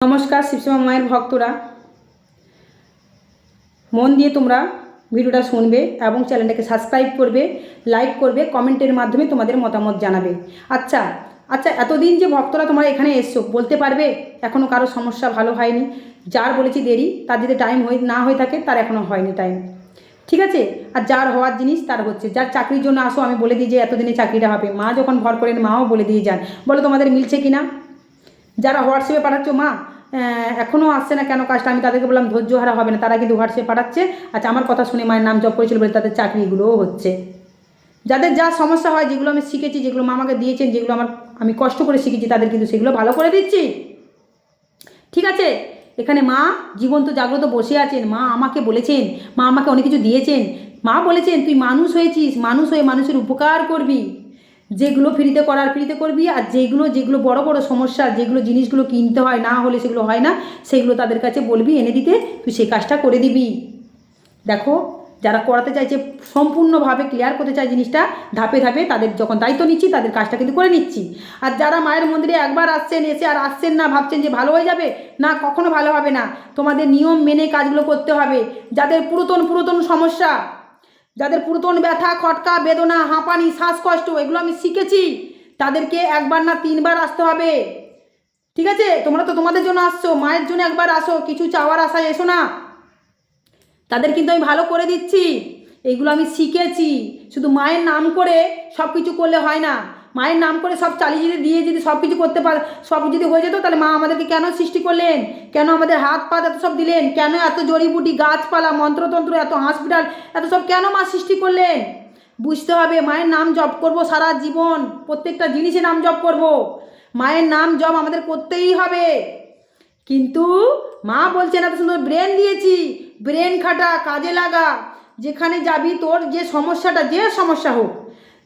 নমস্কার শিবসীমা মায়ের ভক্তরা। মন দিয়ে তোমরা ভিডিওটা শুনবে এবং চ্যানেলটাকে সাবস্ক্রাইব করবে লাইক করবে, কমেন্টের মাধ্যমে তোমাদের মতামত জানাবে। আচ্ছা আচ্ছা এতদিন যে ভক্তরা তোমরা এখানে এসছো, বলতে পারবে? এখনও কারও সমস্যা ভালো হয়নি। যার বলেছি দেরি, তার যদি টাইম হয়ে, না হয়ে থাকে, তার এখনও হয়নি টাইম ঠিক আছে? আর যার হওয়ার জিনিস, তার হচ্ছে। যার চাকরির জন্য আসো, আমি বলে দিই যে এতদিনে চাকরিটা হবে। মা যখন ভর করেন, মাও বলে দিয়ে যান। বলো তোমাদের মিলছে কি না যারা হোয়াটসঅ্যাপে পাঠাচ্ছ, মা এখনও আসছে না কেন? কাজটা আমি তাদেরকে বললাম, ধৈর্য হারা হবে না। তারা কিন্তু হোয়াটসঅ্যাপে পাঠাচ্ছে। আচ্ছা আমার কথা শুনে মায়ের নাম জব করেছিল বলে তাদের চাকরিগুলোও হচ্ছে। যাদের যা সমস্যা হয়, যেগুলো আমি শিখেছি, যেগুলো মা আমাকে দিয়েছেন, যেগুলো আমার, আমি কষ্ট করে শিখেছি, তাদের কিন্তু সেগুলো ভালো করে দিচ্ছি। ঠিক আছে? এখানে মা জীবন্ত, জাগ্রত বসে আছেন। মা আমাকে বলেছেন, মা আমাকে অনেক কিছু দিয়েছেন। মা বলেছেন, তুই মানুষ হয়েছিস, মানুষ হয়ে মানুষের উপকার করবি। যেগুলো ফ্রিতে করার, ফ্রিতে করবি আর যেগুলো যেগুলো বড় বড় সমস্যা, যেগুলো জিনিসগুলো কিনতে হয়, না হলে সেগুলো হয় না, সেগুলো তাদের কাছে বলবি, এনে দিতে, তুই সেই কাজটা করে দিবি। দেখো, যারা করাতে চাইছে, সম্পূর্ণভাবে ক্লিয়ার করতে চায় জিনিসটা, ধাপে ধাপে তাদের যখন দায়িত্ব নিচ্ছি, তাদের কাজটা কিন্তু করে নিচ্ছি। আর যারা মায়ের মন্দিরে একবার আসছেন, এসে আর আসছেন না, ভাবছেন যে ভালো হয়ে যাবে, না, কখনো ভালো হবে না। তোমাদের নিয়ম মেনে কাজগুলো করতে হবে। যাদের পুরাতন পুরাতন সমস্যা যাদের পুরাতন ব্যথা, খটকা, বেদনা, হাঁপানি, শ্বাসকষ্ট, এগুলো আমি শিখেছি। তাদেরকে একবার না তিনবার আসতে হবে। ঠিক আছে? তোমরা তো তোমাদের জন্য আসছো, মায়ের জন্য একবার আসো, কিছু চাওয়ার আশায় এসো না। তাদের কিন্তু আমি ভালো করে দিচ্ছি। এগুলো আমি শিখেছি। শুধু মায়ের নাম করে সব কিছু করলে হয় না। মায়ের নাম করে সব চালিয়ে যদি দিয়ে যদি সব কিছু করতে পার, সব যদি হয়ে যেত, তাহলে মা আমাদেরকে কেন সৃষ্টি করলেন? কেন আমাদের হাত পা এত সব দিলেন? কেন এত জড়িবুটি, গাছপালা, মন্ত্রতন্ত্র, এত হসপিটাল এত সব কেন মা সৃষ্টি করলেন? বুঝতে হবে, মায়ের নাম জপ করব সারা জীবন, প্রত্যেকটা জিনিসে নাম জপ করব। মায়ের নাম জপ আমাদের করতেই হবে। কিন্তু মা বলছেন, এত সুন্দর ব্রেন দিয়েছি ব্রেন খাটা, কাজে লাগা। যেখানে যাবি তোর যে সমস্যাটা, যে সমস্যা হোক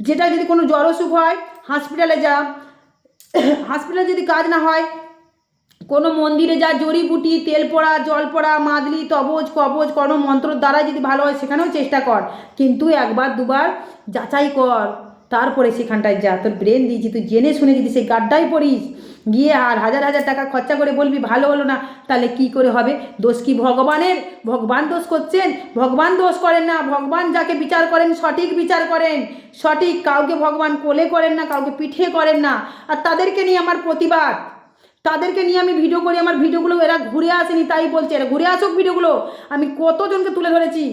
যেটা যদি কোনো জ্বর অসুখ হয় হসপিটালে যা। হসপিটালে যদি কাজ না হয়, কোনো মন্দিরে যা, জড়িবুটি, তেল পড়া, জল পড়া, মাদলি, তবজ, কবজ কোনো মন্ত্রর দ্বারা যদি ভালো হয়, সেখানেও চেষ্টা কর। কিন্তু একবার, দুবার যাচাই কর। তারপরে সেখানটায় যা, তোর ব্রেন দিয়েছি, তুই জেনে শুনে যদি সেই গাড্ডায় পড়িস, গিয়ে আর হাজার হাজার টাকা খরচা করে বলবি, ভালো হলো না তাহলে কি করে হবে? দোষ কি ভগবানের? ভগবান দোষ করছেন? ভগবান দোষ করেন না, ভগবান যাকে বিচার করেন, সঠিক বিচার করেন। সঠিক, কাউকে ভগবান কোলে করেন না, কাউকে পিঠে করেন না। আর তাদেরকে নিয়ে আমার প্রতিবাদ। তাদেরকে নিয়ে আমি ভিডিও করি, আমার ভিডিওগুলো এরা ঘুরে আসেনি, তাই বলছে এরা, ঘুরে আসুক ভিডিওগুলো আমি কতজনকে তুলে ধরেছি?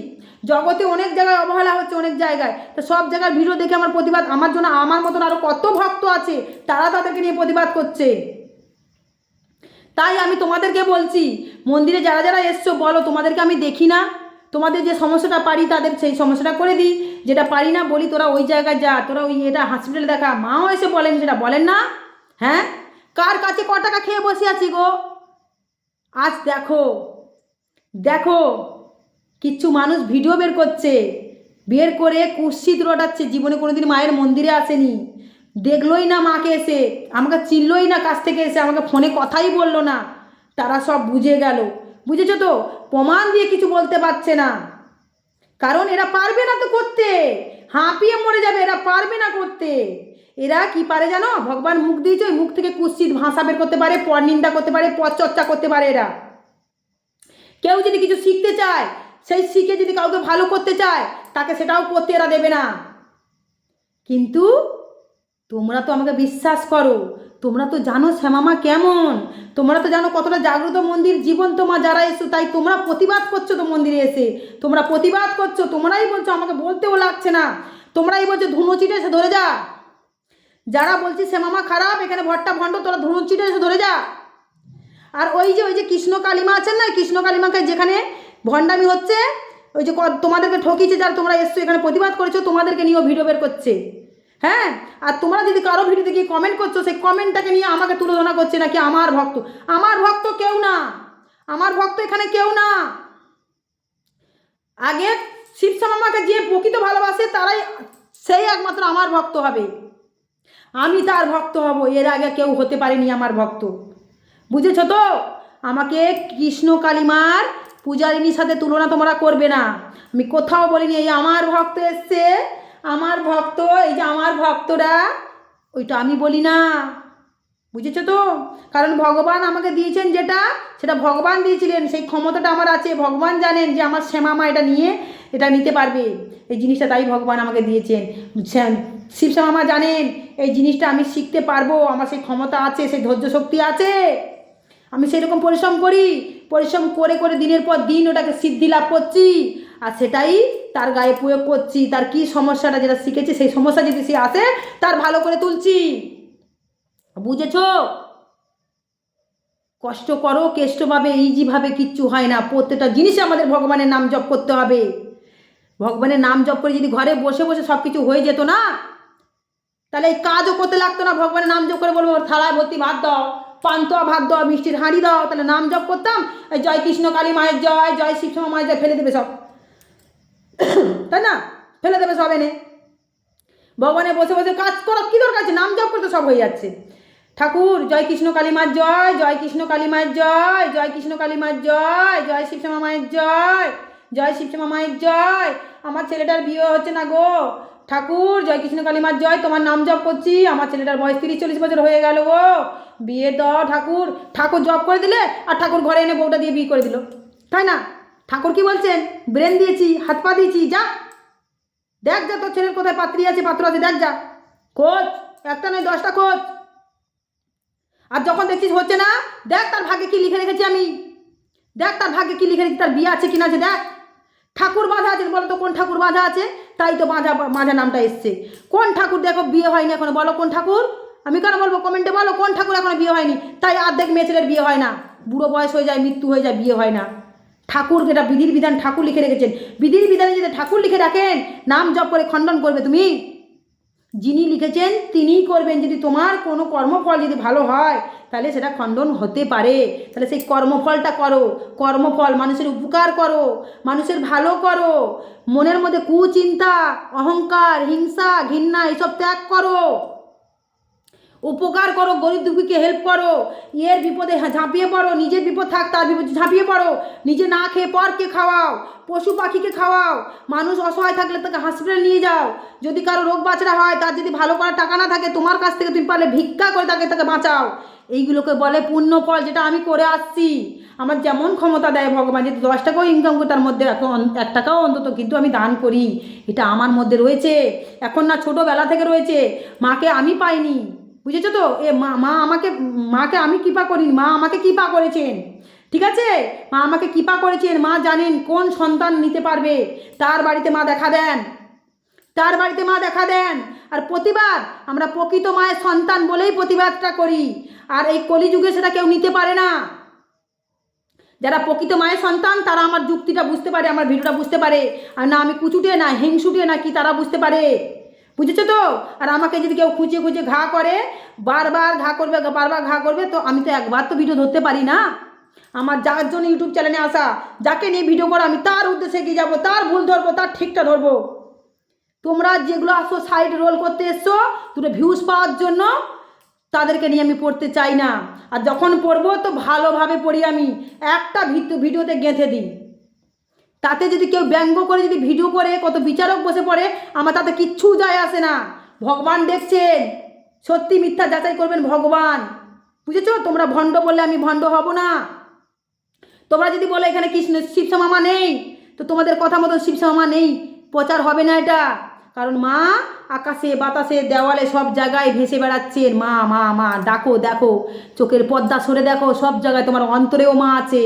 জগতে অনেক জায়গায় অবহেলা হচ্ছে অনেক জায়গায়। তো সব জায়গার ভিডিও দেখে আমার প্রতিবাদ, আমার জন্য আমার মতন আরও কত ভক্ত আছে, তারা তাদেরকে নিয়ে প্রতিবাদ করছে। তাই আমি তোমাদেরকে বলছি, মন্দিরে যারা যারা এসছো, বলো, তোমাদেরকে আমি দেখি না। তোমাদের যে সমস্যাটা পারি, তাদের সেই সমস্যাটা করে দিই। যেটা পারি না, বলি, তোরা ওই জায়গায় যা, তোরা ওই এটা হসপিটালে দেখা। মাও এসে বলেন সেটা, বলেন না? হ্যাঁ? কার কাছে ক টাকা খেয়ে বসে আছি গো? আজ দেখো দেখো কিচ্ছু মানুষ ভিডিও বের করছে। বের করে কুৎসিত রটাচ্ছে জীবনে কোনোদিন মায়ের মন্দিরে আসেনি। দেখলোই না মাকে এসে, আমাকে চিনলই না কাছ থেকে এসে, আমাকে ফোনে কথাই বলল না। তারা সব বুঝে গেল। বুঝেছ তো? প্রমাণ দিয়ে কিছু বলতে পারছে না। কারণ এরা পারবে না তো করতে। হাঁপিয়ে মরে যাবে, এরা পারবে না করতে। এরা কি পারে জানো? ভগবান মুখ দিয়েছে, ওই মুখ থেকে কুৎসিত ভাষা বের করতে পারে, পর নিন্দা করতে পারে, পর চর্চা করতে পারে এরা। কেউ যদি কিছু শিখতে চায়, সেই শিখে যদি কাউকে ভালো করতে চায়, তাকে সেটাও করতে এরা দেবে না। কিন্তু তোমরা তো আমাকে বিশ্বাস করো, তোমরা তো জানো শ্যামামা কেমন, তোমরা তো জানো কতটা জাগ্রত মন্দির জীবন তোমার যারা এসো, তাই তোমরা প্রতিবাদ করছ তো মন্দিরে এসে। তোমরা প্রতিবাদ করছ, তোমরাই বলছো আমাকে বলতেও লাগছে না। তোমরাই বলছো ধুনো চিটে এসে ধরে যা। যারা বলছি সে মামা খারাপ, এখানে ভট্টা ভণ্ড, তোরা ধুনো চিটে এসে ধরে যা। আর ওই যে ওই যে কৃষ্ণ কালিমা আছেন না, কৃষ্ণ কালিমাকে যেখানে ভণ্ডামি হচ্ছে, ওই যে তোমাদেরকে ঠকিয়েছে যারা, তোমরা এসছো, এখানে প্রতিবাদ করেছ, তোমাদেরকে নিয়েও ভিডিও বের করছে। হ্যাঁ? আর তোমরা যদি কারও ভিডিওতে গিয়ে কমেন্ট করছ, সেই কমেন্টটাকে নিয়ে আমাকে তুলনা করছে নাকি আমার ভক্ত? আমার ভক্ত কেউ না। আমার ভক্ত এখানে কেউ না। আগে শিবশ্যামাকে যে প্রকৃত ভালোবাসে, তারাই সেই একমাত্র আমার ভক্ত হবে। আমি তার ভক্ত হব, এর আগে কেউ হতে পারেনি আমার ভক্ত। বুঝেছ তো? আমাকে কৃষ্ণ কালিমার পূজারিনীর সাথে তুলনা তোমরা করবে না। আমি কোথাও বলিনি, এই আমার ভক্ত এসছে, আমার ভক্ত, এই যে আমার ভক্তরা, ওইটা আমি বলি না। বুঝেছ তো? কারণ ভগবান আমাকে দিয়েছেন যেটা, সেটা ভগবান দিয়েছিলেন, সেই ক্ষমতাটা আমার আছে। ভগবান জানেন যে আমার শ্যামামা এটা নিয়ে, এটা নিতে পারবে। এই জিনিসটা তাই ভগবান আমাকে দিয়েছেন। শ্যাম- শিব শ্যামামা জানেন, এই জিনিসটা আমি শিখতে পারব, আমার সেই ক্ষমতা আছে, সেই ধৈর্য শক্তি আছে। আমি সেরকম পরিশ্রম করি, পরিশ্রম করে করে দিনের পর দিন ওটাকে সিদ্ধি লাভ করছি, আর সেটাই তার গায়ে প্রয়োগ করছি, তার কি সমস্যাটা যেটা শিখেছি, সেই সমস্যা যদি সে আসে, তার ভালো করে তুলছি। বুঝেছ? কষ্ট করো, কেষ্টভাবে, ইজিভাবে কিচ্ছু হয় না। প্রত্যেকটা জিনিসে আমাদের ভগবানের নাম জপ করতে হবে। ভগবানের নাম জপ করে যদি ঘরে বসে বসে সব কিছু হয়ে যেত না তাহলে এই কাজও করতে লাগতো না, ভগবানের নাম জপ করে বলব, থালায় ভর্তি ভাত দাও পান্তুয়া ভাত দাও, মিষ্টির হাঁড়ি দাও, তাহলে নাম জপ করতাম জয় কৃষ্ণ, কালী মায়ের জয় জয় শিবসমা মায়ের জয় ফেলে দেবে সব। তাই না? ফেলে দেবে সব এনে। ভগবানে বসে বসে কাজ করো, কী দরকার আছে? নাম জপ করতে সব হয়ে যাচ্ছে। ঠাকুর, জয় কৃষ্ণ, কালী মার জয় জয় কৃষ্ণ, কালী মায়ের জয় জয় কৃষ্ণ, কালী মায়ের জয় জয় শিবশ্যামা মায়ের জয়। জয় শিবশ্যামা মায়ের জয়। আমার ছেলেটার বিয়ে হচ্ছে না গো। ঠাকুর, জয় কৃষ্ণ কালী মার জয়। তোমার নাম জপ করছি। আমার ছেলেটার বয়স তিরিশ চল্লিশ বছর হয়ে গেল গো। বিয়ে দাও ঠাকুর। ঠাকুর জব করে দিলে আর ঠাকুর ঘরে এনে বউটা দিয়ে বিয়ে করে দিল। তাই না? ঠাকুর কি বলছেন? ব্রেন দিয়েছি, হাত পা দিয়েছি, যা। দেখ যা, তোর ছেলের কোথায় পাত্রী আছে, পাত্র আছে, দেখ যা। খোঁজ। একটা নয়, দশটা খোঁজ। আর যখন দেখছিস হচ্ছে না, দেখ তার ভাগ্যে কি লিখে রেখেছি আমি। দেখ তার ভাগ্যে কি লিখে রেখেছি, তার বিয়ে আছে কিনা আছে, দেখ। ঠাকুর বাঁধা আছে। বলো তো কোন ঠাকুর বাঁধা আছে? তাই তো বাঁধা বাঁধা নামটা এসছে। কোন ঠাকুর দেখো বিয়ে হয়নি এখনও? বলো কোন ঠাকুর? আমি কেন বলব? কমেন্টে বলো কোন ঠাকুর এখনও বিয়ে হয়নি। তাই আর্ধেক মেয়ে ছেলের বিয়ে হয় না। বুড়ো বয়স হয়ে যায়, মৃত্যু হয়ে যায়, বিয়ে হয় না। ঠাকুর যেটা বিধির বিধান, ঠাকুর লিখে রেখেছেন। বিধির বিধানে যদি ঠাকুর লিখে রাখেন, নাম জপ করে খণ্ডন করবে তুমি। যিনি লিখেছেন, তিনিই করবেন। যদি তোমার কোনো কর্মফল যদি ভালো হয়, তাহলে সেটা খণ্ডন হতে পারে। তাহলে সেই কর্মফলটা করো। কর্মফল মানুষের উপকার করো, মানুষের ভালো করো, মনের মধ্যে কুচিন্তা, অহংকার, হিংসা, ঘৃণা, এসব ত্যাগ করো। উপকার করো, গরিব দুঃখীকে হেল্প করো। এর বিপদে হা- ঝাঁপিয়ে পড়ো, নিজের বিপদ থাক, তার বিপদে ঝাঁপিয়ে পড়ো। নিজে না খেয়ে পরকে খাওয়াও, পশু পাখিকে খাওয়াও। মানুষ অসহায় থাকলে তাকে হসপিটালে নিয়ে যাও। যদি কারও রোগ বাঁচড়া হয়, তার যদি ভালো করার টাকা না থাকে, তোমার কাছ থেকে তুমি পারলে ভিক্ষা করে তাকে তাকে বাঁচাও। এইগুলোকে বলে পুণ্য ফল, যেটা আমি করে আসছি। আমার যেমন ক্ষমতা দেয় ভগবান যদি দশ টাকাও ইনকাম করি, তার মধ্যে এখন এক টাকাও অন্তত কিন্তু আমি দান করি। এটা আমার মধ্যে রয়েছে। এখন না ছোটোবেলা থেকে রয়েছে। মাকে আমি পাইনি। বুঝেছ তো? এ মা মা আমাকে, মাকে আমি কৃপা করিনি, মা আমাকে কৃপা করেছেন। ঠিক আছে? মা আমাকে কৃপা করেছেন, মা জানেন কোন সন্তান নিতে পারবে। তার বাড়িতে মা দেখা দেন। তার বাড়িতে মা দেখা দেন। আর প্রতিবাদ, আমরা প্রকৃত মায়ের সন্তান বলেই প্রতিবাদটা করি। আর এই কলিযুগে সেটা কেউ নিতে পারে না। যারা প্রকৃত মায়ের সন্তান, তারা আমার যুক্তিটা বুঝতে পারে, আমার ভিডিওটা বুঝতে পারে। আর না আমি কুচুটে না, হিংসুটে না কি তারা বুঝতে পারে। বুঝেছ তো? আর আমাকে যদি কেউ খুঁজে খুঁজে ঘা করে, বারবার ঘা করবে, বারবার ঘা করবে, তো আমি তো একবার তো ভিডিও ধরতে পারি না। আমার যার জন্য ইউটিউব চ্যানেলে আসা, যাকে নিয়ে ভিডিও করো, আমি তার উদ্দেশ্যে এগিয়ে যাব, তার ভুল ধরবো, তার ঠিকটা ধরবো। তোমরা যেগুলো আসো সাইড রোল করতে এসছো দুটো ভিউজ পাওয়ার জন্য তাদেরকে নিয়ে আমি পড়তে চাই না। আর যখন পড়ব, তো ভালোভাবে পড়ি আমি। একটা ভিডিও ভিডিওতে গেঁথে দিই। তাতে যদি কেউ ব্যঙ্গ করে, যদি ভিডিও করে, কত বিচারক বসে পড়ে, আমার তাতে কিচ্ছু যায় আসে না। ভগবান দেখছেন। সত্যি মিথ্যা যাচাই করবেন ভগবান। বুঝেছ? তোমরা ভণ্ড বললে আমি ভণ্ড হব না। তোমরা যদি বলো এখানে কৃষ্ণ শিবশ্যামা নেই, তো তোমাদের কথা মতো শিবশ্যামা নেই। প্রচার হবে না এটা। কারণ মা আকাশে, বাতাসে, দেওয়ালে সব জায়গায় ভেসে বেড়াচ্ছেন। মা মা মা, ডাকো, দেখো। চোখের পর্দা সরে দেখো, সব জায়গায় তোমার অন্তরেও মা আছে।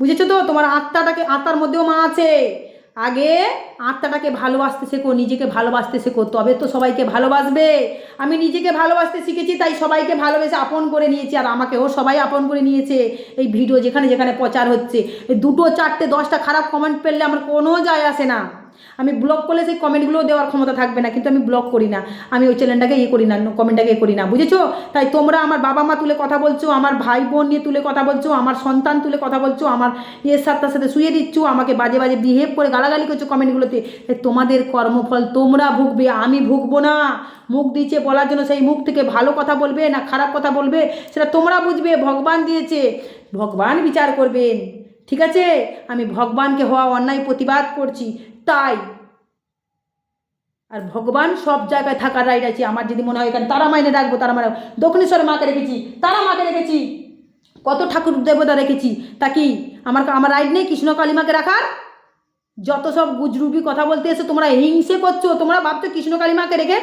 বুঝেছ তো? তোমার আত্মাটাকে, আত্মার মধ্যেও মা আছে। আগে আত্মাটাকে ভালোবাসতে শেখো, নিজেকে ভালোবাসতে শেখো, তবে তো সবাইকে ভালোবাসবে। আমি নিজেকে ভালোবাসতে শিখেছি, তাই সবাইকে ভালোবেসে আপন করে নিয়েছি, আর আমাকেও সবাই আপন করে নিয়েছে এই ভিডিও যেখানে যেখানে প্রচার হচ্ছে। এই দুটো, চারটে, দশটা খারাপ কমেন্ট পেলে আমার কোনো যায় আসে না। আমি ব্লক করলে সেই কমেন্টগুলো দেওয়ার ক্ষমতা থাকবে না, কিন্তু আমি ব্লক করি না। আমি ওই চ্যানেলটাকে ইয়ে করি না কমেন্টটাকে ইয়ে করি না। বুঝেছ? তাই তোমরা আমার বাবা মা তুলে কথা বলছো, আমার ভাই বোন নিয়ে তুলে কথা বলছো, আমার সন্তান তুলে কথা বলছো, আমার এর সাথে সাথে শুয়ে দিচ্ছ, আমাকে বাজে বাজে বিহেভ করে গালাগালি করছ কমেন্টগুলোতে তোমাদের কর্মফল তোমরা ভুগবে, আমি ভুগবো না। মুখ দিয়েছে বলার জন্য সেই মুখ থেকে ভালো কথা বলবে না খারাপ কথা বলবে, সেটা তোমরা বুঝবে, ভগবান দিয়েছে। ভগবান বিচার করবেন। ঠিক আছে? আমি ভগবানকে হওয়া অন্যায় প্রতিবাদ করছি, তাই। আর ভগবান সব জায়গায় থাকার রাইট আছে আমার যদি মনে হয় এখানে তারা মাইনে রাখব, তারা মানে দক্ষিণেশ্বরে মাকে রেখেছি, তারা মাকে রেখেছি। কত ঠাকুর দেবতা রেখেছি, তা কি? আমার আমার রাইট নেই কৃষ্ণ কালিমাকে রাখার? যত সব গুজরুবি কথা বলতে এসে তোমরা হিংসে করছ, তোমরা ভাবছ কৃষ্ণ কালিমাকে রেখে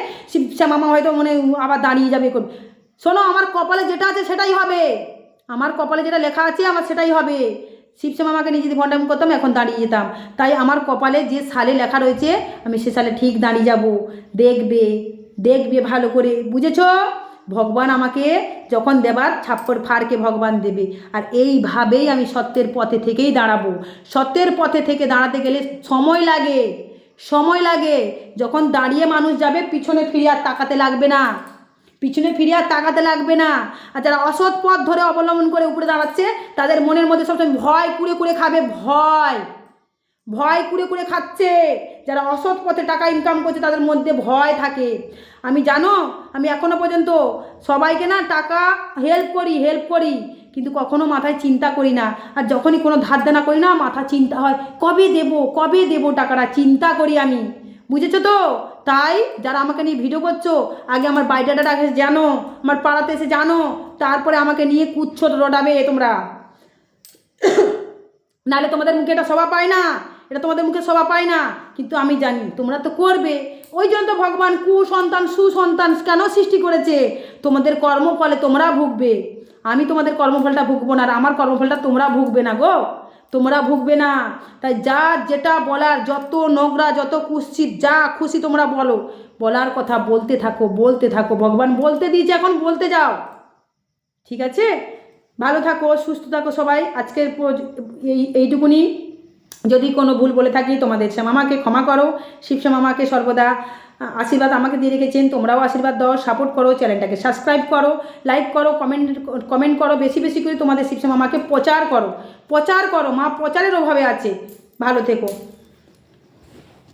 শ্যামামা হয়তো মনে আবার দাঁড়িয়ে যাবে কোন শোনো, আমার কপালে যেটা আছে সেটাই হবে। আমার কপালে যেটা লেখা আছে, আমার সেটাই হবে। শিবশ্যামামাকে নিয়ে যদি ভণ্ডামি করতাম, এখন দাঁড়িয়ে যেতাম। তাই আমার কপালে যে সালে লেখা রয়েছে, আমি সে সালে ঠিক দাঁড়িয়ে যাব। দেখবে দেখবে ভালো করে। বুঝেছ? ভগবান আমাকে যখন দেবার ছাপ্পড় ফাড়কে ভগবান দেবে। আর এইভাবেই আমি সত্যের পথে থেকেই দাঁড়াবো। সত্যের পথে থেকে দাঁড়াতে গেলে সময় লাগে। সময় লাগে। যখন দাঁড়িয়ে মানুষ যাবে, পিছনে ফিরে আর তাকাতে লাগবে না। পিছনে ফিরে আর তাকাতে লাগবে না। আর যারা অসৎ পথ ধরে অবলম্বন করে উপরে দাঁড়াচ্ছে, তাদের মনের মধ্যে সবসময় ভয় কুড়ে কুড়ে খাবে, ভয়। ভয় কুড়ে কুড়ে খাচ্ছে। যারা অসৎ পথে টাকা ইনকাম করছে, তাদের মধ্যে ভয় থাকে। আমি জানো, আমি এখনও পর্যন্ত সবাইকে না টাকা হেল্প করি হেল্প করি, কিন্তু কখনো মাথায় চিন্তা করি না। আর যখনই কোনো ধার দেনা করি না মাথা চিন্তা হয়, কবে দেব কবে দেব টাকাটা? চিন্তা করি আমি। বুঝেছ তো? তাই যারা আমাকে নিয়ে ভিডিও করছ, আগে আমার বাইটাটা আগে জানো, আমার পাড়াতে এসে জানো, তারপরে আমাকে নিয়ে কুচ্ছ রোডাবে তোমরা। নাহলে তোমাদের মুখে এটা সভা পায় না, এটা তোমাদের মুখে সভা পায় না। কিন্তু আমি জানি, তোমরা তো করবে। ওই জন্য তো ভগবান কুসন্তান, সুসন্তান কেন সৃষ্টি করেছে? তোমাদের কর্মফলে তোমরা ভুগবে। আমি তোমাদের কর্মফলটা ভুগবো না, আর আমার কর্মফলটা তোমরা ভুগবে না গো। তোমরা ভুগবে না। তাই যা যেটা বলার, যত নোংরা, যত কুৎসিত, যা খুশি তোমরা বলো। বলার কথা বলতে থাকো বলতে থাকো। ভগবান বলতে দিয়েছে, এখন বলতে যাও। ঠিক আছে? ভালো থাকো, সুস্থ থাকো সবাই। আজকের এই, এইটুকুনি। যদি কোনো ভুল বলে থাকি, তোমাদের শ্যামামাকে ক্ষমা করো। শিব শ্যামামাকে সর্বদা আশীর্বাদ আমাকে দিয়ে রেখেছেন, তোমরাও আশীর্বাদ দাও সাপোর্ট করো চ্যানেলটাকে সাবস্ক্রাইব করো লাইক করো কমেন্ট কমেন্ট করো, বেশি বেশি করে তোমাদের শিব আমাকে প্রচার করো প্রচার করো, মা প্রচারের অভাবে আছে, ভালো থেকো।